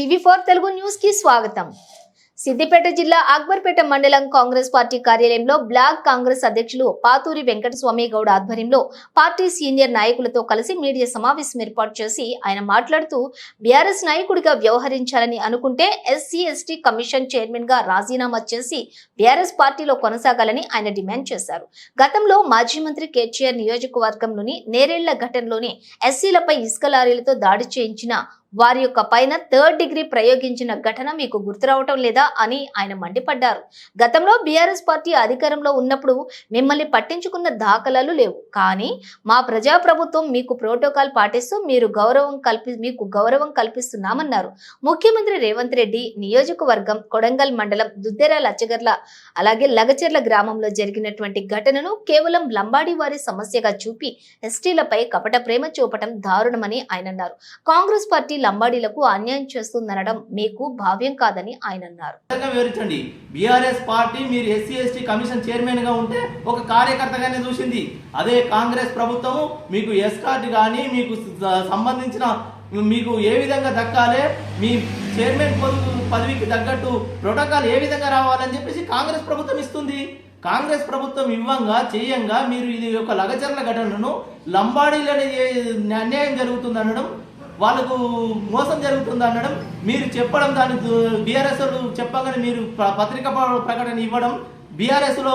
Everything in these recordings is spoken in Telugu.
టీవీ ఫోర్ తెలుగు న్యూస్కి స్వాగతం. సిద్దిపేట జిల్లా అక్బర్పేట మండలం కాంగ్రెస్ పార్టీ కార్యాలయంలో బ్లాక్ కాంగ్రెస్ అధ్యక్షులు పాతూరి వెంకటస్వామి గౌడ్ ఆధ్వర్యంలో పార్టీ సీనియర్ నాయకులతో కలిసి మీడియా సమావేశం ఏర్పాటు చేసి ఆయన మాట్లాడుతూ బీఆర్ఎస్ నాయకుడిగా వ్యవహరించాలని అనుకుంటే ఎస్సీ ఎస్టీ కమిషన్ చైర్మన్గా రాజీనామా చేసి బీఆర్ఎస్ పార్టీలో కొనసాగాలని ఆయన డిమాండ్ చేశారు. గతంలో మాజీ మంత్రి కేటీఆర్ నియోజకవర్గంలోని నేరేళ్ళ ఘటనలోని ఎస్సీలపై ఇసుక లారీలతో దాడి చేయించిన వారి యొక్క పైన థర్డ్ డిగ్రీ ప్రయోగించిన ఘటన మీకు గుర్తురావటం లేదా అని ఆయన మండిపడ్డారు. గతంలో బీఆర్ఎస్ పార్టీ అధికారంలో ఉన్నప్పుడు మిమ్మల్ని పట్టించుకున్న దాఖలాలు లేవు. కానీ మా ప్రజాప్రభుత్వం మీకు ప్రోటోకాల్ పాటిస్తూ మీరు గౌరవం కల్పి మీకు గౌరవం కల్పిస్తున్నామన్నారు. ముఖ్యమంత్రి రేవంత్ రెడ్డి నియోజకవర్గం కొడంగల్ మండలం దుద్దెర లచ్చగర్ల అలాగే లగచెర్ల గ్రామంలో జరిగినటువంటి ఘటనను కేవలం లంబాడి వారి సమస్యగా చూపి ఎస్టీలపై కపట ప్రేమ చూపటం దారుణమని ఆయన అన్నారు. కాంగ్రెస్ పార్టీ లంబాడీలకు అన్యాయం చేస్తుందనడం మీకు భావ్యం కాదని ఆయన అన్నారు. వివరించండి. బీఆర్ఎస్ పార్టీ మీరు ఎస్సీ ఎస్టీ కమిషన్ చైర్మన్గా ఉంటే ఒక కార్యకర్తగానే చూసింది. అదే కాంగ్రెస్ ప్రభుత్వం మీకు ఎస్కార్ట్ కానీ మీకు సంబంధించిన మీకు ఏ విధంగా దక్కాలి మీ చైర్మన్ పదవికి తగ్గట్టు ప్రోటోకాల్ ఏ విధంగా రావాలని చెప్పేసి కాంగ్రెస్ ప్రభుత్వం ఇస్తుంది. కాంగ్రెస్ ప్రభుత్వం ఇవ్వంగా చేయంగా మీరు ఇది యొక్క లగచర్ల ఘటనను లంబాడీలనే అన్యాయం జరుగుతుంది అనడం వాళ్ళకు మోసం జరుగుతుంది అనడం మీరు చెప్పడం దాని బీఆర్ఎస్ చెప్పగానే మీరు ప- పత్రిక ప్రకటన ఇవ్వడం బీఆర్ఎస్లో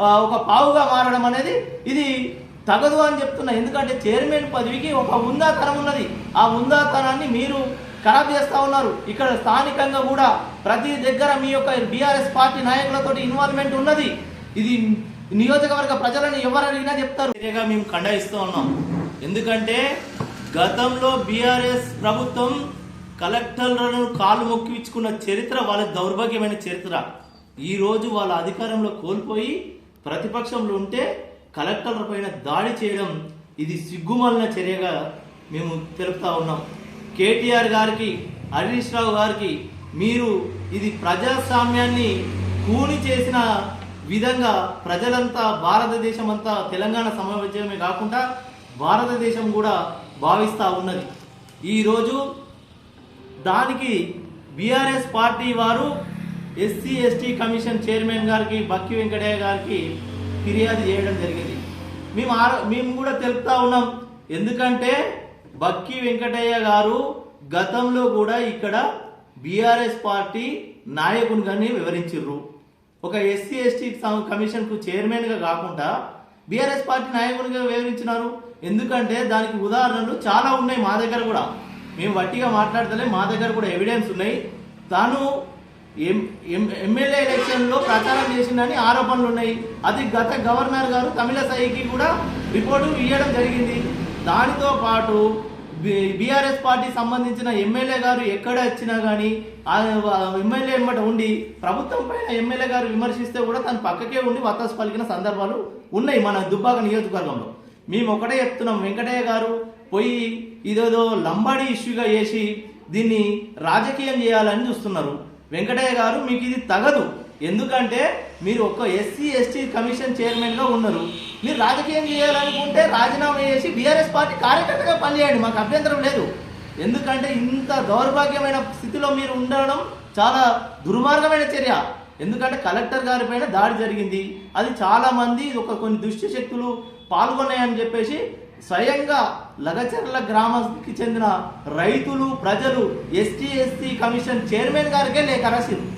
ఒక పావుగా మారడం అనేది ఇది తగదు అని చెప్తున్నా. ఎందుకంటే చైర్మన్ పదవికి ఒక ఉందాతనం ఉన్నది. ఆ ఉందాతనాన్ని మీరు ఖరాబ్ చేస్తా ఉన్నారు. ఇక్కడ స్థానికంగా కూడా ప్రతి దగ్గర మీ యొక్క బీఆర్ఎస్ పార్టీ నాయకులతోటి ఇన్వాల్వ్మెంట్ ఉన్నది. ఇది నియోజకవర్గ ప్రజలను ఎవరు అడిగినా చెప్తారు. మేము ఖండాయిస్తూ ఉన్నాం. ఎందుకంటే గతంలో బీఆర్ఎస్ ప్రభుత్వం కలెక్టర్లను కాలు మొక్కించుకున్న చరిత్ర వాళ్ళ దౌర్భాగ్యమైన చరిత్ర. ఈరోజు వాళ్ళ అధికారంలో కోల్పోయి ప్రతిపక్షంలో ఉంటే కలెక్టర్ల పైన దాడి చేయడం ఇది సిగ్గుమాలిన చర్యగా మేము తెలుపుతా ఉన్నాం. కేటీఆర్ గారికి హరీష్ రావు గారికి మీరు ఇది ప్రజాస్వామ్యాన్ని కూని చేసిన విధంగా ప్రజలంతా భారతదేశం అంతా తెలంగాణ సమావేశమే కాకుండా భారతదేశం కూడా భావిస్తూ ఉన్నది. ఈరోజు దానికి బీఆర్ఎస్ పార్టీ వారు ఎస్సీ ఎస్టీ కమిషన్ చైర్మన్ గారికి బక్కి వెంకటయ్య గారికి ఫిర్యాదు చేయడం జరిగింది. మేము మేము కూడా తెలుపుతా ఉన్నాం. ఎందుకంటే బక్కి వెంకటయ్య గారు గతంలో కూడా ఇక్కడ బీఆర్ఎస్ పార్టీ నాయకునిగానే వివరించారు ఒక ఎస్సీ ఎస్టీ కమిషన్కు చైర్మన్గా కాకుండా బీఆర్ఎస్ పార్టీ నాయకునిగా వివరించినారు ఎందుకంటే దానికి ఉదాహరణలు చాలా ఉన్నాయి మా దగ్గర కూడా. మేము వట్టిగా మాట్లాడతలే మా దగ్గర కూడా ఎవిడెన్స్ ఉన్నాయి. తాను ఎం ఎం- ఎమ్మెల్యే ఎలక్షన్లో ప్రచారం చేసిందని ఆరోపణలు ఉన్నాయి. అది గత గవర్నర్ గారు తమిళసాయికి కూడా రిపోర్టు ఇవ్వడం జరిగింది. దానితో పాటు బీఆర్ఎస్ పార్టీ సంబంధించిన ఎమ్మెల్యే గారు ఎక్కడ వచ్చినా కానీ ఆ ఎమ్మెల్యే ఎమ్మట ఉండి ప్రభుత్వం పైన ఎమ్మెల్యే గారు విమర్శిస్తే కూడా తను పక్కకే ఉండి వత్తాసు పలికిన సందర్భాలు ఉన్నాయి మన దుబ్బాక నియోజకవర్గంలో. మేము ఒకటే చెప్తున్నాం వెంకటయ్య గారు పోయి ఇదేదో లంబాడి ఇష్యూగా చేసి దీన్ని రాజకీయం చేయాలని చూస్తున్నారు. వెంకటయ్య గారు మీకు ఇది తగదు. ఎందుకంటే మీరు ఒక ఎస్సీ ఎస్టీ కమిషన్ చైర్మన్గా ఉన్నారు. మీరు రాజకీయం చేయాలనుకుంటే రాజీనామా చేసి బీఆర్ఎస్ పార్టీ కార్యకర్తగా పనిచేయండి మాకు అభ్యంతరం లేదు. ఎందుకంటే ఇంత దౌర్భాగ్యమైన స్థితిలో మీరు ఉండడం చాలా దుర్మార్గమైన చర్య. ఎందుకంటే కలెక్టర్ గారి పైన దాడి జరిగింది. అది చాలా మంది ఒక కొన్ని దుష్ట శక్తులు పాల్గొన్నాయని చెప్పేసి స్వయంగా లగచర్ల గ్రామానికి చెందిన రైతులు ప్రజలు ఎస్టీ ఎస్సీ కమిషన్ చైర్మన్ గారికే లేఖ రాసింది